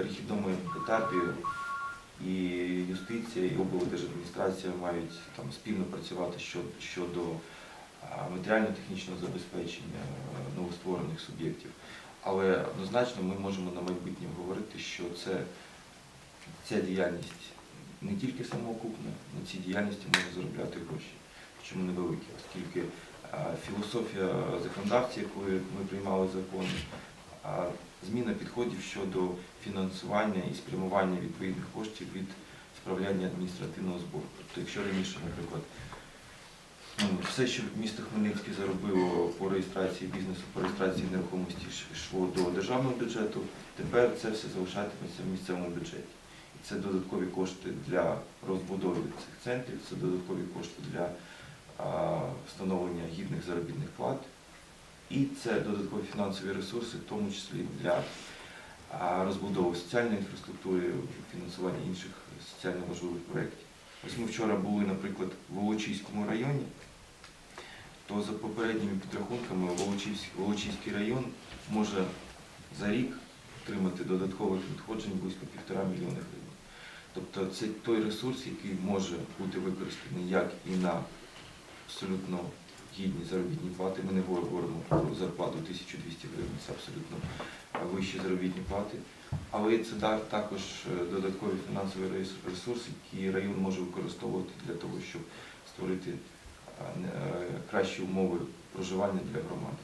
перехідному етапі і юстиція, і облдержадміністрація мають там спільно працювати щодо, матеріально-технічного забезпечення е, новостворених суб'єктів. Але однозначно ми можемо на майбутнє говорити, що це ця діяльність не тільки самоокупна, на цій діяльності можна заробляти гроші, причому невеликі, оскільки філософія законодавці, якою ми приймали закон, а, зміна підходів щодо фінансування і спрямування відповідних коштів від справляння адміністративного збору. Тобто, якщо раніше, наприклад, ну, все, що місто Хмельницький заробило по реєстрації бізнесу, по реєстрації нерухомості йшло до державного бюджету, тепер це все залишатиметься в місцевому бюджеті. Це додаткові кошти для розбудови цих центрів, це додаткові кошти для встановлення гідних заробітних плат. І це додаткові фінансові ресурси, в тому числі для розбудови соціальної інфраструктури, фінансування інших соціально важливих проєктів. Ось ми вчора були, наприклад, в Волочиському районі, то за попередніми підрахунками Волочиськ- Волочиський район може за рік отримати додаткових надходжень близько півтора мільйона гривень. Тобто це той ресурс, який може бути використаний як і на абсолютно гідні заробітні плати. Ми не говоримо про зарплату 1200 гривень, це абсолютно вищі заробітні плати. Але це також е, додаткові фінансові ресурси, які район може використовувати для того, щоб створити е, е, кращі умови проживання для громади.